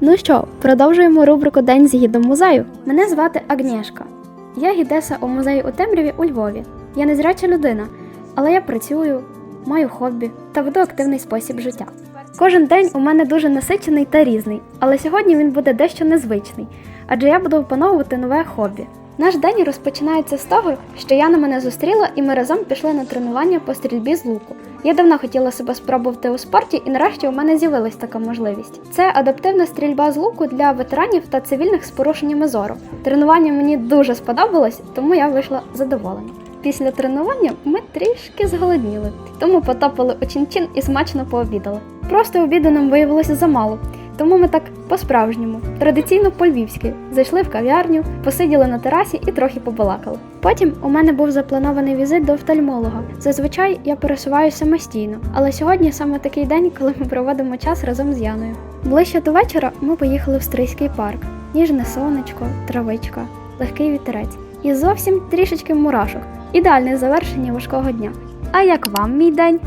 Ну що, продовжуємо рубрику День з гідом музею. Мене звати Агнєшка. Я гідеса у музеї у темряві у Львові. Я незряча людина, але я працюю, маю хобі та веду активний спосіб життя. Кожен день у мене дуже насичений та різний, але сьогодні він буде дещо незвичний, адже я буду опановувати нове хобі. Наш день розпочинається з того, що Яна мене зустріла і ми разом пішли на тренування по стрільбі з луку. Я давно хотіла себе спробувати у спорті, і нарешті у мене з'явилась така можливість. Це адаптивна стрільба з луку для ветеранів та цивільних з порушеннями зору. Тренування мені дуже сподобалось, тому я вийшла задоволена. Після тренування ми трішки зголодніли, тому потопили у чин-чин і смачно пообідали. Просто обіду нам виявилося замало, тому ми так по-справжньому, традиційно по-львівськи, зайшли в кав'ярню, посиділи на терасі і трохи побалакали. Потім у мене був запланований візит до офтальмолога. Зазвичай я пересуваюся самостійно, але сьогодні саме такий день, коли ми проводимо час разом з Яною. Ближче до вечора ми поїхали в Стрийський парк. Ніжне сонечко, травичка, легкий вітерець і зовсім трішечки мурашок. Ідеальне завершення важкого дня. А як вам мій день?